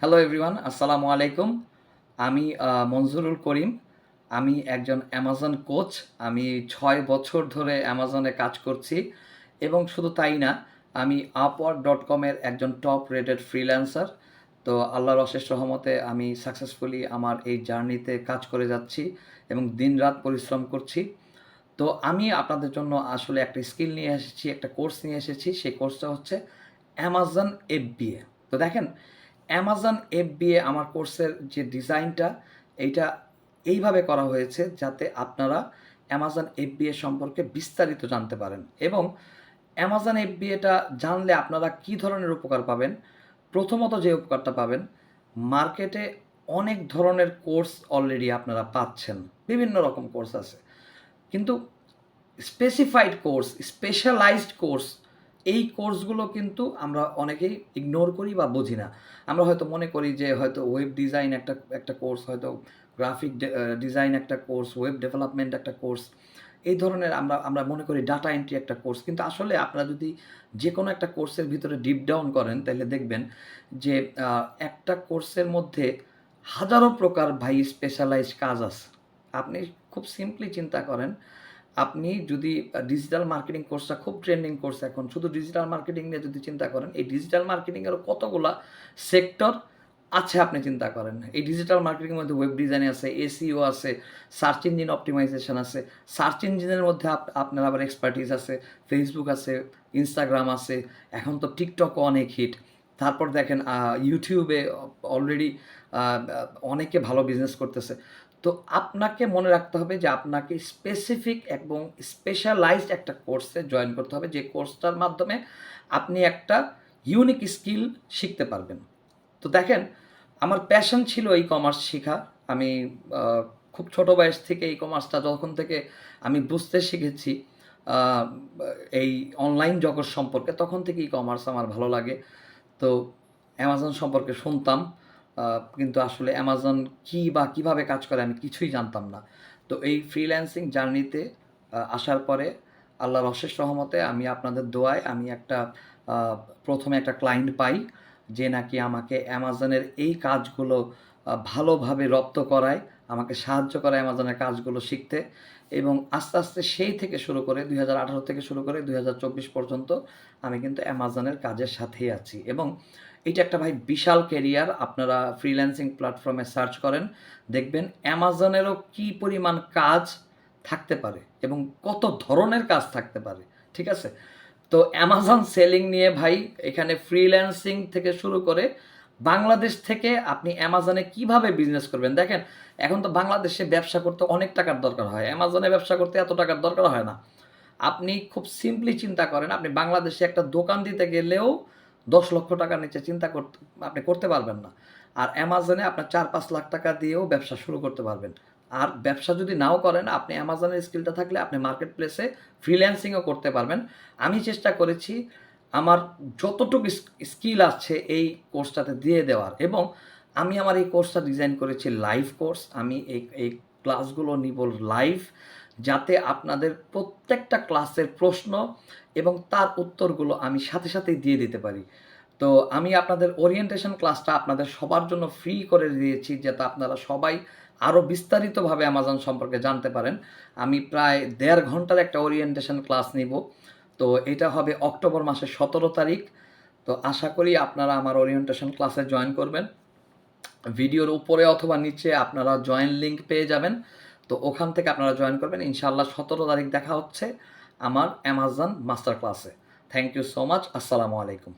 Hello everyone আসসালামু আলাইকুম আমি মনজুরুল করিম। আমি একজন অ্যামাজন কোচ আমি ছয় বছর ধরে অ্যামাজনে কাজ করছি। এবং শুধু তাই না, আমি আপওয়ার্ড ডট কমের একজন টপ রেটেড ফ্রিল্যান্সার তো আল্লাহর অশেষ রহমতে আমি সাকসেসফুলি আমার এই জার্নিতে কাজ করে যাচ্ছি এবং দিনরাত পরিশ্রম করছি। তো আমি আপনাদের জন্য আসলে একটা স্কিল নিয়ে এসেছি, একটা কোর্স নিয়ে এসেছি। সেই কোর্সটা হচ্ছে অ্যামাজন এফবিএ তো দেখেন অ্যামাজন এফবিএ আমার কোর্সের যে ডিজাইনটা এইটা এইভাবে করা হয়েছে যাতে আপনারা অ্যামাজন এফবিএ সম্পর্কে বিস্তারিত জানতে পারেন। এবং অ্যামাজন এফবিএটা জানলে আপনারা কি ধরনের উপকার পাবেন? প্রথমত যে উপকারটা পাবেন মার্কেটে অনেক ধরনের কোর্স অলরেডি আপনারা পাচ্ছেন। বিভিন্ন রকম কোর্স আছে। কিন্তু স্পেসিফাইড কোর্স স্পেশালাইজড কোর্স এই কোর্সগুলো কিন্তু আমরা অনেকেই ইগনোর করি বা বুঝি না। আমরা হয়তো মনে করি যে হয়তো ওয়েব ডিজাইন একটা একটা কোর্স হয়তো গ্রাফিক ডিজাইন একটা কোর্স ওয়েব ডেভেলপমেন্ট একটা কোর্স এই ধরনের আমরা আমরা মনে করি ডাটা এন্ট্রি একটা কোর্স কিন্তু আসলে আপনারা যদি যে কোনো একটা কোর্সের ভিতরে ডিপ ডাউন করেন, তাহলে দেখবেন যে একটা কোর্সের মধ্যে হাজারো প্রকার ভাই স্পেশালাইজ কাজ আছে। আপনি খুব সিম্পলি চিন্তা করেন আপনি যদি ডিজিটাল মার্কেটিং কোর্সটা খুব ট্রেন্ডিং কোর্স এখন, শুধু ডিজিটাল মার্কেটিং নিয়ে যদি চিন্তা করেন, এই ডিজিটাল মার্কেটিংয়েরও কতগুলা সেক্টর আছে আপনি চিন্তা করেন? এই ডিজিটাল মার্কেটিংয়ের মধ্যে ওয়েব ডিজাইন আছে এসিও আছে সার্চ ইঞ্জিন অপটিমাইজেশন আছে সার্চ ইঞ্জিনের মধ্যে আপ- আপনার আবার এক্সপার্টিস আছে ফেসবুক আছে ইনস্টাগ্রাম আছে, এখন তো টিকটকও অনেক হিট তারপর দেখেন ইউটিউবে অলরেডি অনেকে ভালো বিজনেস করতেছে। তো আপনাকে মনে রাখতে হবে যে আপনাকে স্পেসিফিক এবং স্পেশালাইজড একটা কোর্সে জয়েন করতে হবে। যে কোর্সটার মাধ্যমে আপনি একটা ইউনিক স্কিল শিখতে পারবেন। তো দেখেন, আমার প্যাশন ছিল এই কমার্স শেখা। আমি খুব ছোট বয়স থেকে এই কমার্সটা যখন থেকে আমি বুঝতে শিখেছি এই অনলাইন জগৎ সম্পর্কে, তখন থেকে ই কমার্স আমার ভালো লাগে। তো অ্যামাজন সম্পর্কে শুনতাম। কিন্তু আসলে অ্যামাজন কি বা কীভাবে কাজ করে আমি কিছুই জানতাম না। তো এই ফ্রিল্যান্সিং জার্নিতে আসার পরে আল্লাহর অশেষ রহমতে আমি আপনাদের দোয়ায় আমি একটা প্রথমে একটা ক্লায়েন্ট পাই যে নাকি আমাকে অ্যামাজনের এই কাজগুলো ভালোভাবে রপ্ত করায়, আমাকে সাহায্য করে অ্যামাজনের কাজগুলো শিখতে। এবং আস্তে আস্তে সেই থেকে শুরু করে দুই হাজার আঠারো থেকে শুরু করে দুই হাজার চব্বিশ পর্যন্ত আমি কিন্তু অ্যামাজনের কাজের সাথেই আছি। এবং এটা একটা ভাই বিশাল কেরিয়ার আপনারা ফ্রিল্যান্সিং প্ল্যাটফর্মে সার্চ করেন, দেখবেন অ্যামাজনেরও কি পরিমাণ কাজ থাকতে পারে এবং কত ধরনের কাজ থাকতে পারে, ঠিক আছে? তো অ্যামাজন সেলিং নিয়ে ভাই এখানে ফ্রিল্যান্সিং থেকে শুরু করে বাংলাদেশ থেকে আপনি অ্যামাজনে কীভাবে বিজনেস করবেন? দেখেন, এখন তো বাংলাদেশে ব্যবসা করতে অনেক টাকার দরকার হয়। অ্যামাজনে ব্যবসা করতে এত টাকার দরকার হয় না। আপনি খুব সিম্পলি চিন্তা করেন, আপনি বাংলাদেশে একটা দোকান দিতে গেলেও দশ লক্ষ টাকার নিচে চিন্তা করতে, আপনি করতে পারবেন না। আর অ্যামাজনে আপনার চার পাঁচ লাখ টাকা দিয়েও ব্যবসা শুরু করতে পারবেন। আর ব্যবসা যদি নাও করেন, আপনি অ্যামাজনের স্কিলটা থাকলে আপনি মার্কেট প্লেসে ফ্রিল্যান্সিংও করতে পারবেন। আমি চেষ্টা করেছি আমার যতটুকু স্কিল আছে এই কোর্সটাতে দিয়ে দেওয়ার এবং আমি আমার এই কোর্সটা ডিজাইন করেছি লাইভ কোর্স, আমি এই এই ক্লাসগুলো নিব লাইভ যাতে আপনাদের প্রত্যেকটা ক্লাসের প্রশ্ন এবং তার উত্তরগুলো আমি সাথে সাথেই দিয়ে দিতে পারি। তো আমি আপনাদের ওরিয়েন্টেশন ক্লাসটা আপনাদের সবার জন্য ফ্রি করে দিয়েছি যাতে আপনারা সবাই আরও বিস্তারিতভাবে অ্যামাজন সম্পর্কে জানতে পারেন। আমি প্রায় দেড় ঘণ্টার একটা ওরিয়েন্টেশন ক্লাস নিব। তো এটা হবে অক্টোবর মাসের সতেরো তারিখ। তো আশা করি আপনারা আমার ওরিয়েন্টেশন ক্লাসে জয়েন করবেন। ভিডিওর উপরে অথবা নিচে আপনারা জয়েন লিঙ্ক পেয়ে যাবেন। তো ওখান থেকে আপনারা জয়েন করবেন। ইনশাআল্লাহ সতেরো তারিখ দেখা হচ্ছে আমার অ্যামাজন মাস্টার ক্লাসে থ্যাংক ইউ সো মাচ আসসালামু আলাইকুম।